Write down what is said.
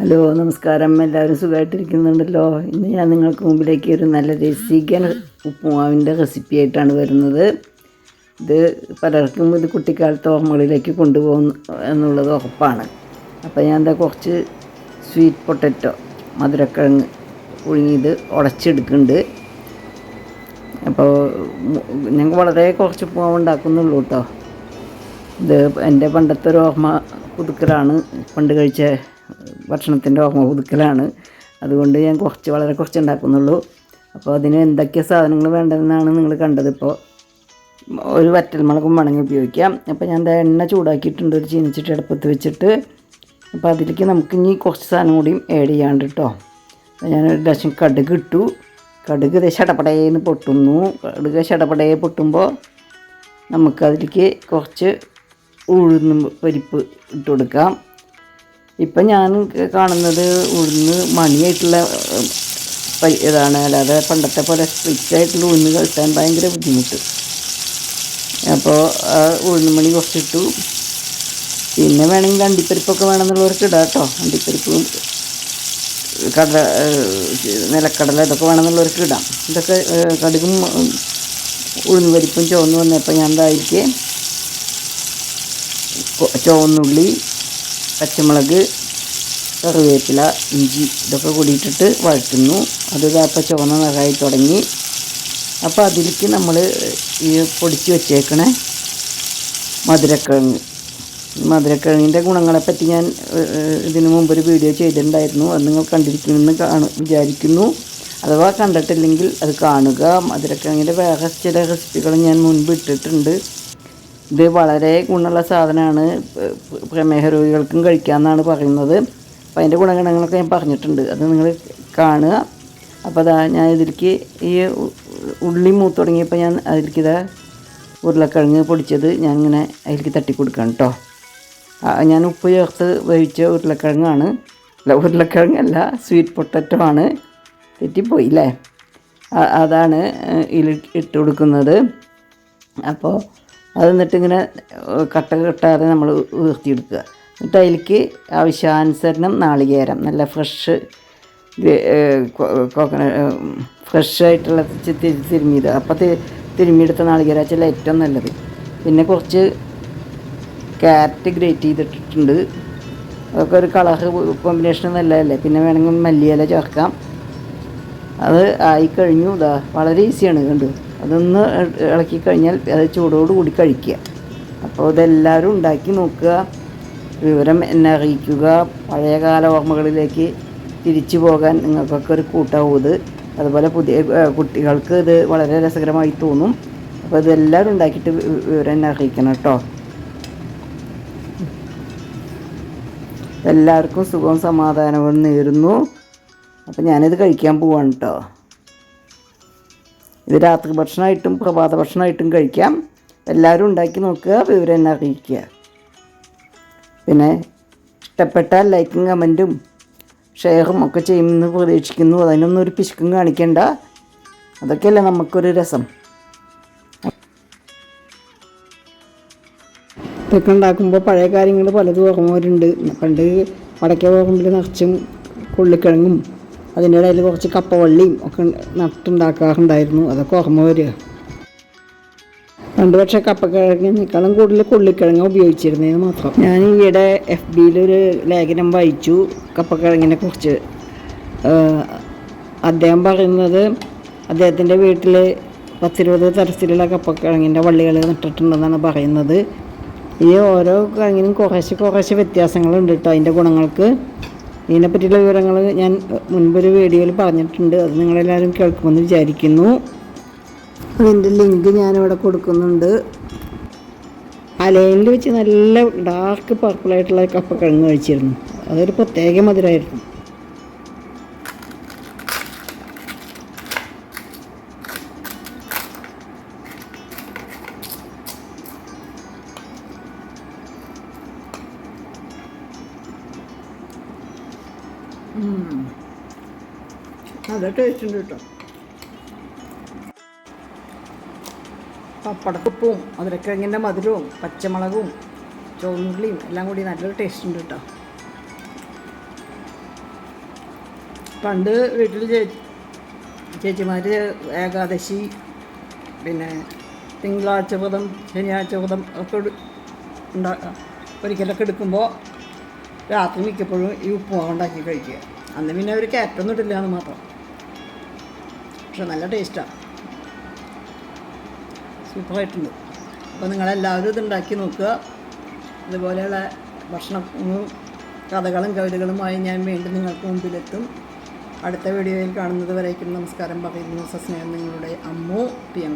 Hello നമസ്കാരം. എല്ലാവരും സുഖമായിട്ടിരിക്കുന്നുണ്ടല്ലോ ഇന്ന് ഞാൻ നിങ്ങൾക്ക് മുമ്പിലേക്ക് ഒരു നല്ല രസിക്കൻ ഉപ്പുമാവിന്റെ റെസിപ്പി ആയിട്ടാണ് വരുന്നത്. ഇത് പലർക്കും ഇത് കുട്ടിക്കാലത്ത് ഓർമ്മകളിലേക്ക് കൊണ്ടുപോകുന്നു എന്നുള്ളത് ഉറപ്പാണ്. അപ്പോൾ ഞാൻ എന്താ കുറച്ച് സ്വീറ്റ് പൊട്ടറ്റോ മധുരക്കിഴങ്ങ് പുഴുങ്ങിയത് ഉടച്ചെടുക്കുന്നുണ്ട്. അപ്പോൾ ഞങ്ങൾക്ക് വളരെ കുറച്ച് ഉപ്പുമാവ് ഉണ്ടാക്കുന്നുള്ളൂ കേട്ടോ. ഇത് എന്റെ പണ്ടത്തെ ഒരു ഓർമ്മ പുതുക്കലാണ് പണ്ട് കഴിച്ച ഭക്ഷണത്തിന്റെ ഓർമ്മ പുതുക്കലാണ്. അതുകൊണ്ട് ഞാൻ കുറച്ച് വളരെ കുറച്ച് ഉണ്ടാക്കുന്നുള്ളൂ. അപ്പോൾ അതിന് എന്തൊക്കെ സാധനങ്ങൾ വേണ്ടതെന്നാണ് നിങ്ങൾ കണ്ടതിപ്പോൾ ഒരു വറ്റൽ വറ്റൽമുളകും മണങ്ങി ഉപയോഗിക്കാം. അപ്പോൾ ഞാൻ എണ്ണ ചൂടാക്കിയിട്ടുണ്ട്. ഒരു ചീനിച്ചിട്ട് അടുപ്പത്ത് വെച്ചിട്ട്. അപ്പോൾ അതിലേക്ക് നമുക്ക് ഇനി കുറച്ച് സാധനം കൂടിയും ആഡ് ചെയ്യാണ്ട് കേട്ടോ. ഞാൻ ഒരു ലക്ഷം കടുക് ഇട്ടു. കടുക് ഇത് ശടപടയെന്ന് പൊട്ടുന്നു. കടുക് ശടപടയെ പൊട്ടുമ്പോൾ നമുക്ക് അതിലേക്ക് കുറച്ച് ഉഴുന്ന് പരിപ്പ് ഇട്ട് കൊടുക്കാം. ഇപ്പം ഞാൻ കാണുന്നത് ഉഴുന്ന് മണിയായിട്ടുള്ള ഇതാണ്. അല്ലാതെ പണ്ടത്തെ പോലെ സ്ട്രിക്റ്റ് ആയിട്ടുള്ള ഉഴുന്ന് കഴിക്കാൻ ഭയങ്കര ബുദ്ധിമുട്ട്. അപ്പോൾ ആ ഉഴുന്ന് മണി കുറച്ചിട്ടു. പിന്നെ വേണമെങ്കിൽ അണ്ടിപ്പരിപ്പൊക്കെ വേണമെന്നുള്ളവർക്ക് ഇടാം കേട്ടോ. അണ്ടിപ്പരിപ്പ് കടല നിലക്കടല ഇതൊക്കെ വേണമെന്നുള്ളവർക്ക് ഇടാം. ഇതൊക്കെ കടുകും ഉഴുന്ന് പരിപ്പും ചുവന്ന് വന്നപ്പോൾ ഞാൻ ഇതായിരിക്കേ ചുവന്നുള്ളി പച്ചമുളക് കറിവേപ്പില ഇഞ്ചി ഇതൊക്കെ കൂടിയിട്ടിട്ട് വഴറ്റുന്നു. അത് ഇതപ്പോൾ ചുവന്ന നിറമായി തുടങ്ങി. അപ്പോൾ അതിലേക്ക് നമ്മൾ ഈ പൊടിച്ച് വെച്ചേക്കണ മധുരക്കിഴങ്ങ്. മധുരക്കിഴങ്ങിന്റെ ഗുണങ്ങളെപ്പറ്റി ഞാൻ ഇതിന് ഒരു വീഡിയോ ചെയ്തിട്ടുണ്ടായിരുന്നു. അത് നിങ്ങൾ കണ്ടിരിക്കുമെന്ന് കാണു വിചാരിക്കുന്നു. അഥവാ കണ്ടിട്ടില്ലെങ്കിൽ അത് കാണുക. മധുരക്കിഴങ്ങിന്റെ വേറെ ചില റെസിപ്പികൾ ഞാൻ മുൻപ് ഇട്ടിട്ടുണ്ട്. ഇത് വളരെ ഗുണമുള്ള സാധനമാണ്. പ്രമേഹ രോഗികൾക്കും കഴിക്കാമെന്നാണ് പറയുന്നത്. അപ്പോൾ അതിന്റെ ഗുണഗണങ്ങളൊക്കെ ഞാൻ പറഞ്ഞിട്ടുണ്ട്. അത് നിങ്ങൾ കാണുക. അപ്പോൾ അതാ ഞാൻ ഇതിലേക്ക് ഈ ഉള്ളി മൂത്ത് തുടങ്ങിയപ്പോൾ ഞാൻ അതിലേക്ക് ഇതാ ഉരുളക്കിഴങ്ങ് പൊടിച്ചത് ഞാൻ ഇങ്ങനെ അതിലേക്ക് തട്ടി കൊടുക്കണം കേട്ടോ ഞാൻ ഉപ്പ് ചേർത്ത് വേവിച്ച ഉരുളക്കിഴങ്ങാണ്. അല്ല ഉരുളക്കിഴങ്ങല്ല സ്വീറ്റ് പൊട്ടറ്റോ ആണ്. തെറ്റിപ്പോയി അല്ലേ? അതാണ് ഇതിൽ ഇട്ട് കൊടുക്കുന്നത്. അപ്പോൾ അത് എന്നിട്ട് ഇങ്ങനെ കട്ട കെട്ടാതെ നമ്മൾ ഉയർത്തിയെടുക്കുക. എന്നിട്ട് അതിലേക്ക് ആവശ്യാനുസരണം നാളികേരം നല്ല ഫ്രഷ് കോക്കന ഫ്രഷ് ആയിട്ടുള്ള തിരുമ്മിയത്. അപ്പോൾ തിരുമ്മിയെടുത്ത നാളികേരാച്ചല്ല ഏറ്റവും നല്ലത്. പിന്നെ കുറച്ച് ക്യാരറ്റ് ഗ്രേറ്റ് ചെയ്തിട്ടിട്ടുണ്ട്. അതൊക്കെ ഒരു കളർ കോമ്പിനേഷൻ നല്ലതല്ലേ. പിന്നെ വേണമെങ്കിൽ മല്ലിയില ചേർക്കാം. അത് ആയിക്കഴിഞ്ഞു ഇതാ വളരെ ഈസിയാണ് കണ്ടു. അതൊന്ന് ഇളക്കി കഴിഞ്ഞാൽ അത് ചൂടോട് കൂടി കഴിക്കുക. അപ്പോൾ ഇതെല്ലാവരും ഉണ്ടാക്കി നോക്കുക. വിവരം എന്നെ അറിയിക്കുക. പഴയകാല ഓർമ്മകളിലേക്ക് തിരിച്ചു പോകാൻ നിങ്ങൾക്കൊക്കെ ഒരു കൂട്ടാവും ഇത്. അതുപോലെ പുതിയ കുട്ടികൾക്ക് ഇത് വളരെ രസകരമായി തോന്നും. അപ്പോൾ ഇതെല്ലാവരും ഉണ്ടാക്കിയിട്ട് വിവരം എന്നെ അറിയിക്കണം കേട്ടോ. എല്ലാവർക്കും സുഖവും സമാധാനവും നേരുന്നു. അപ്പം ഞാനിത് കഴിക്കാൻ പോവാണ് കേട്ടോ. ഇത് രാത്രി ഭക്ഷണമായിട്ടും പ്രഭാത ഭക്ഷണമായിട്ടും കഴിക്കാം. എല്ലാവരും ഉണ്ടാക്കി നോക്കുക വിവരം എന്നെ അറിയിക്കുക. പിന്നെ ഇഷ്ടപ്പെട്ട ലൈക്കും കമന്റും ഷെയറും ഒക്കെ ചെയ്യുമെന്ന് പ്രതീക്ഷിക്കുന്നു. അതിനൊന്നും ഒരു പിശുക്കും കാണിക്കേണ്ട. അതൊക്കെയല്ലേ നമുക്കൊരു രസം. ഇതൊക്കെ ഉണ്ടാക്കുമ്പോൾ പഴയ കാര്യങ്ങൾ പലതും ഓർമ്മ വരുന്നുണ്ട്. പണ്ട് വടക്കേ പോകുമ്പോൾ നിറച്ചും കൊള്ളിക്കിഴങ്ങും അതിന്റെ ഇടയിൽ കുറച്ച് കപ്പവള്ളിയും ഒക്കെ നട്ടുണ്ടാക്കാറുണ്ടായിരുന്നു. അതൊക്കെ ഓർമ്മ വരിക. പണ്ട് പക്ഷേ കപ്പക്കിഴങ്ങിനേക്കാളും കൂടുതൽ കൊള്ളിക്കിഴങ്ങ് ഉപയോഗിച്ചിരുന്നതെന്ന് മാത്രം. ഞാൻ ഈയിടെ എഫ് ബിയിലൊരു ലേഖനം വായിച്ചു. കപ്പക്കിഴങ്ങിനെ കുറിച്ച്. അദ്ദേഹം പറയുന്നത് അദ്ദേഹത്തിന്റെ വീട്ടിൽ പത്തിരുപത് തരത്തിലുള്ള കപ്പക്കിഴങ്ങിന്റെ വള്ളികൾ നട്ടിട്ടുണ്ടെന്നാണ് പറയുന്നത്. ഈ ഓരോ കിഴങ്ങിനും കുറേശ്ശെ കുറേശ്ശെ വ്യത്യാസങ്ങളുണ്ട് കേട്ടോ അതിന്റെ ഗുണങ്ങൾക്ക്. ഇതിനെപ്പറ്റിയുള്ള വിവരങ്ങൾ ഞാൻ മുൻപൊരു വീഡിയോയിൽ പറഞ്ഞിട്ടുണ്ട്. അത് നിങ്ങളെല്ലാവരും കേൾക്കുമെന്ന് വിചാരിക്കുന്നു. അതിന്റെ ലിങ്ക് ഞാനിവിടെ കൊടുക്കുന്നുണ്ട്. അലയിൽ വെച്ച് നല്ല ഡാർക്ക് പർപ്പിളായിട്ടുള്ള കപ്പക്കിഴങ്ങ് കഴിച്ചിരുന്നു. അതൊരു പ്രത്യേക മധുരമായിരുന്നു നല്ല ടേസ്റ്റ് ഉണ്ട് കേട്ടോ പപ്പടക്കുപ്പും അതിരക്കിഴങ്ങിന്റെ മധുരവും പച്ചമുളകും ചോന്നുള്ളിയും എല്ലാം കൂടി നല്ലൊരു ടേസ്റ്റ് ഉണ്ട് കേട്ടോ പണ്ട് വീട്ടിൽ ചേ ചേച്ചിമാർ ഏകാദശി പിന്നെ തിങ്കളാഴ്ച വ്രതം ശനിയാഴ്ച വ്രതം ഒക്കെ ഉണ്ടാ ഒരിക്കലൊക്കെ എടുക്കുമ്പോൾ രാത്രി മിക്കപ്പോഴും ഈ ഉപ്പുമാവ് ഉണ്ടാക്കി കഴിക്കുക. അന്ന് പിന്നെ അവർ കയറ്റൊന്നും ഇട്ടില്ല എന്ന് മാത്രം. പക്ഷെ നല്ല ടേസ്റ്റാണ്. സൂപ്പറായിട്ടുണ്ട്. അപ്പോൾ നിങ്ങളെല്ലാവരും ഇത് ഉണ്ടാക്കി നോക്കുക. ഇതുപോലെയുള്ള ഭക്ഷണങ്ങളും കഥകളും കവിതകളുമായി ഞാൻ വീണ്ടും നിങ്ങൾക്ക് മുമ്പിലെത്തും. അടുത്ത വീഡിയോയിൽ കാണുന്നത് വരേക്കും നമസ്കാരം പറയുന്നു. സസ്നേഹം നിങ്ങളുടെ അമ്മു പി എം